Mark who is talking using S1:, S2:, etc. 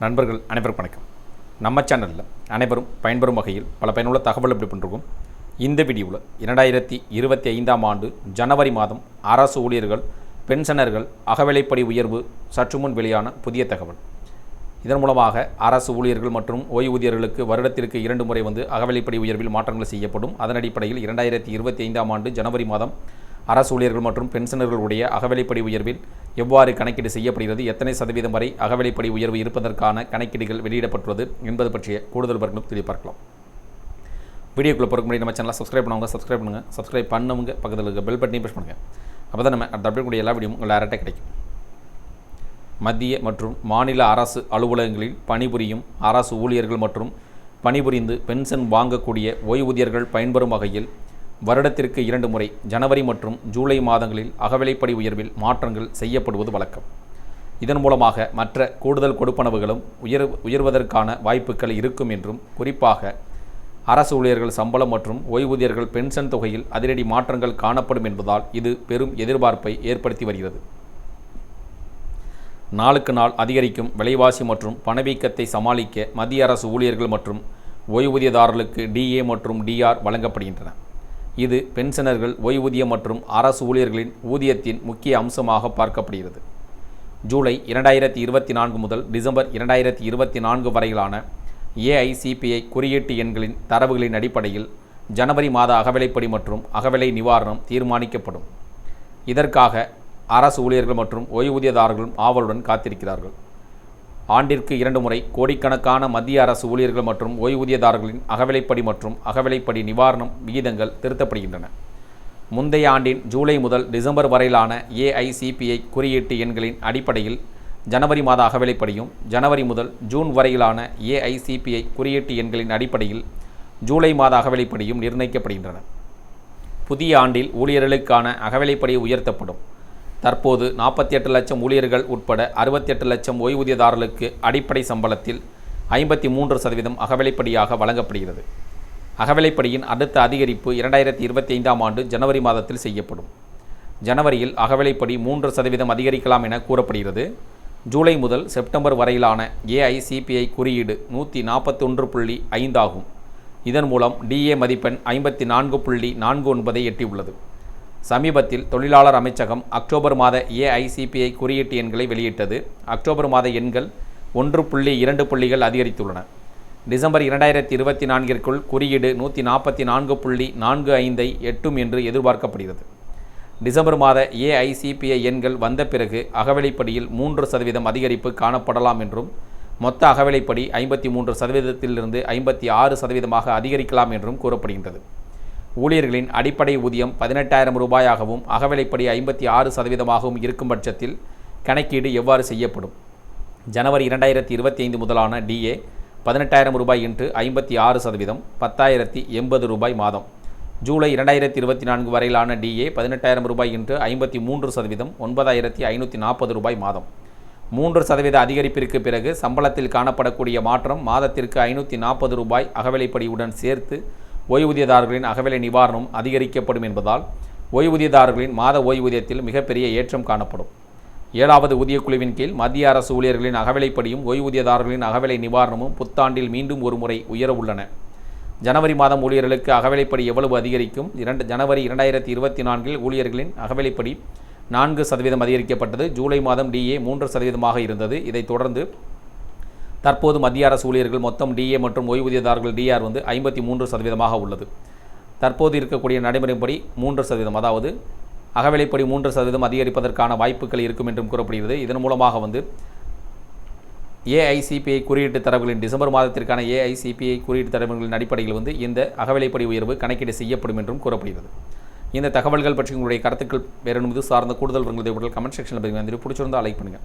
S1: நண்பர்கள் அனைவருக்கும் வணக்கம். நம்ம சேனலில் அனைவரும் பயன்பெறும் வகையில் பல பயனுள்ள தகவல் எப்படி பண்ணிருக்கோம். இந்த வீடியோவில் இரண்டாயிரத்தி இருபத்தி ஐந்தாம் ஆண்டு ஜனவரி மாதம் அரசு ஊழியர்கள் பென்ஷனர்கள் அகவிலைப்படி உயர்வு சற்று முன் வெளியான புதிய தகவல். இதன் மூலமாக அரசு ஊழியர்கள் மற்றும் ஓய்வூதியர்களுக்கு வருடத்திற்கு இரண்டு முறை வந்து அகவிலைப்படி உயர்வில் மாற்றங்கள் செய்யப்படும். அதன் அடிப்படையில் இரண்டாயிரத்தி இருபத்தி ஐந்தாம் ஆண்டு ஜனவரி மாதம் அரசு ஊழியர்கள் மற்றும் பென்ஷனர்களுடைய அகவிலைப்படி உயர்வில் எவ்வாறு கணக்கீடு செய்யப்படுகிறது? எத்தனை சதவீதம் வரை அகவிலைப்படி உயர்வு இருப்பதற்கான கணக்கீடுகள் வெளியிடப்பட்டுள்ளது என்பது பற்றிய கூடுதல் விவரங்களும் தெரிய பார்க்கலாம் வீடியோக்குள்ளே பொறுக்க முடியும் நம்ம சேனலை சப்ஸ்கிரைப் பண்ணுவாங்க சப்ஸ்கிரைப் பண்ணுங்கள் சப்ஸ்கிரைப் பண்ணவங்க பக்கத்தில் இருக்க பெல் பட்டனையும் ப்ரெஸ் பண்ணுங்கள் அப்போ தான் நம்ம அடுத்த update கூடிய எல்லா வீடியோ உங்கள் டேரெக்டாக கிடைக்கும். மத்திய மற்றும் மாநில அரசு அலுவலகங்களில் பணிபுரியும் அரசு ஊழியர்கள் மற்றும் பணிபுரிந்து பென்ஷன் வாங்கக்கூடிய ஓய்வூதியர்கள் பயன்பெறும் வகையில் வருடத்திற்கு இரண்டு முறை ஜனவரி மற்றும் ஜூலை மாதங்களில் அகவிலைப்படி உயர்வில் மாற்றங்கள் செய்யப்படுவது வழக்கம். இதன் மூலமாக மற்ற கூடுதல் கொடுப்பனவுகளும் உயர் உயர்வதற்கான வாய்ப்புகள் இருக்கும் என்றும் குறிப்பாக அரசு ஊழியர்கள் சம்பளம் மற்றும் ஓய்வூதியர்கள் பென்ஷன் தொகையில் அதிரடி மாற்றங்கள் காணப்படும் என்பதால் இது பெரும் எதிர்பார்ப்பை ஏற்படுத்தி வருகிறது. நாளுக்கு நாள் அதிகரிக்கும் விலைவாசி மற்றும் பணவீக்கத்தை சமாளிக்க மத்திய அரசு ஊழியர்கள் மற்றும் ஓய்வூதியதாரர்களுக்கு டிஏ மற்றும் டிஆர் வழங்கப்படுகின்றன. இது பென்ஷனர்கள் ஓய்வூதியம் மற்றும் அரசு ஊழியர்களின் ஊதியத்தின் முக்கிய அம்சமாக பார்க்கப்படுகிறது. ஜூலை இரண்டாயிரத்தி இருபத்தி நான்கு முதல் டிசம்பர் இரண்டாயிரத்தி இருபத்தி நான்கு வரையிலான ஏஐசிபிஐ குறியீட்டு எண்களின் தரவுகளின் அடிப்படையில் ஜனவரி மாத அகவிலைப்படி மற்றும் அகவிலை நிவாரணம் தீர்மானிக்கப்படும். இதற்காக அரசு ஊழியர்கள் மற்றும் ஓய்வூதியதாரர்களும் ஆவலுடன் காத்திருக்கிறார்கள். ஆண்டிற்கு இரண்டு முறை கோடிக்கணக்கான மத்திய அரசு ஊழியர்கள் மற்றும் ஓய்வூதியதாரர்களின் அகவிலைப்படி மற்றும் அகவிலைப்படி நிவாரணம் விகிதங்கள் திருத்தப்படுகின்றன. முந்தைய ஆண்டின் ஜூலை முதல் டிசம்பர் வரையிலான ஏஐசிபிஐ குறியீட்டு எண்களின் அடிப்படையில் ஜனவரி மாத அகவிலைப்படியும் ஜனவரி முதல் ஜூன் வரையிலான ஏஐசிபிஐ குறியீட்டு எண்களின் அடிப்படையில் ஜூலை மாத அகவிலைப்படியும் நிர்ணயிக்கப்படுகின்றன. புதிய ஆண்டில் ஊழியர்களுக்கான அகவிலைப்படி உயர்த்தப்படும். தற்போது நாற்பத்தி எட்டு லட்சம் ஊழியர்கள் உட்பட அறுபத்தி எட்டு லட்சம் ஓய்வூதியதாரர்களுக்கு அடிப்படை சம்பளத்தில் ஐம்பத்தி மூன்று சதவீதம் அகவிலைப்படியாக வழங்கப்படுகிறது. அகவிலைப்படியின் அடுத்த அதிகரிப்பு இரண்டாயிரத்தி இருபத்தி ஐந்தாம் ஆண்டு ஜனவரி மாதத்தில் செய்யப்படும். ஜனவரியில் அகவிலைப்படி மூன்று சதவீதம் அதிகரிக்கலாம் என கூறப்படுகிறது. ஜூலை முதல் செப்டம்பர் வரையிலான ஏஐசிபிஐ குறியீடு நூற்றி நாற்பத்தொன்று புள்ளி ஐந்தாகும் இதன் மூலம் டிஏ மதிப்பெண் ஐம்பத்தி நான்கு புள்ளி நான்கு ஒன்பதை எட்டியுள்ளது. சமீபத்தில் தொழிலாளர் அமைச்சகம் அக்டோபர் மாத ஏஐசிபிஐ குறியீட்டு எண்களை வெளியிட்டது. அக்டோபர் மாத எண்கள் ஒன்று புள்ளி இரண்டு புள்ளிகள் அதிகரித்துள்ளன. டிசம்பர் இரண்டாயிரத்தி இருபத்தி நான்கிற்குள் குறியீடு நூற்றி நாற்பத்தி நான்கு புள்ளி நான்கு ஐந்தை எட்டும் என்று எதிர்பார்க்கப்படுகிறது. டிசம்பர் மாத ஏஐசிபிஐ எண்கள் வந்த பிறகு அகவிலைப்படியில் மூன்று சதவீதம் அதிகரிப்பு காணப்படலாம் என்றும் மொத்த அகவிலைப்படி ஐம்பத்தி மூன்று சதவீதத்திலிருந்து ஐம்பத்தி ஆறு சதவீதமாக அதிகரிக்கலாம் என்றும் கூறப்படுகின்றது. ஊழியர்களின் அடிப்படை ஊதியம் பதினெட்டாயிரம் ரூபாயாகவும் அகவிலைப்படி ஐம்பத்தி ஆறு சதவீதமாகவும் இருக்கும் பட்சத்தில் கணக்கீடு எவ்வாறு செய்யப்படும்? ஜனவரி இரண்டாயிரத்தி இருபத்தி ஐந்து முதலான டிஏ பதினெட்டாயிரம் ரூபாய் இன்று ஐம்பத்தி ஆறு சதவீதம் பத்தாயிரத்தி எண்பது ரூபாய் மாதம். ஜூலை இரண்டாயிரத்தி இருபத்தி நான்கு வரையிலான டிஏ பதினெட்டாயிரம் ரூபாய் இன்று ஐம்பத்தி மூன்று சதவீதம் ஒன்பதாயிரத்தி ஐநூற்றி நாற்பது ரூபாய் மாதம். மூன்று சதவீத அதிகரிப்பிற்கு பிறகு சம்பளத்தில் காணப்படக்கூடிய மாற்றம் மாதத்திற்கு ஐநூற்றி நாற்பது ரூபாய் அகவிலைப்படியுடன் சேர்த்து ஓய்வூதியதாரர்களின் அகவிலை நிவாரணம் அதிகரிக்கப்படும் என்பதால் ஓய்வூதியதாரர்களின் மாத ஓய்வூதியத்தில் மிகப்பெரிய ஏற்றம் காணப்படும். ஏழாவது ஊதியக்குழுவின் கீழ் மத்திய அரசு ஊழியர்களின் அகவிலைப்படியும் ஓய்வூதியதாரர்களின் அகவிலை நிவாரணமும் புத்தாண்டில் மீண்டும் ஒரு முறை உயர உள்ளன. ஜனவரி மாதம் ஊழியர்களுக்கு அகவிலைப்படி எவ்வளவு அதிகரிக்கும்? இரண்டு ஜனவரி இரண்டாயிரத்தி இருபத்தி நான்கில் ஊழியர்களின் அகவிலைப்படி நான்கு சதவீதம் அதிகரிக்கப்பட்டது. ஜூலை மாதம் டிஏ மூன்று சதவீதமாக இருந்தது. இதைத் தொடர்ந்து தற்போது மத்திய அரசு ஊழியர்கள் மொத்தம் டிஏ மற்றும் ஓய்வூதியதாரர்கள் டிஆர் வந்து ஐம்பத்தி மூன்று சதவீதமாக உள்ளது. தற்போது இருக்கக்கூடிய நடைமுறைப்படி மூன்று சதவீதம் அதாவது அகவிலைப்படி மூன்று சதவீதம் அதிகரிப்பதற்கான வாய்ப்புகள் இருக்கும் என்றும் கூறப்படுகிறது. இதன் மூலமாக வந்து ஏஐசிபிஐ குறியீட்டு தரவுகளின் டிசம்பர் மாதத்திற்கான ஏஐசிபிஐ குறியீட்டு தரவுகளின் அடிப்படையில் வந்து இந்த அகவிலைப்படி உயர்வு கணக்கீடு செய்யப்படும் என்றும் கூறப்படுகிறது. இந்த தகவல்கள் பற்றி உங்களுடைய கருத்துக்கள் வேறு என்பது சார்ந்த கூடுதல் விவரங்களை உடல் கமெண்ட் செக்ஷனில் பதிவு வந்து பிடிச்சிருந்தால் லைக் பண்ணுங்கள்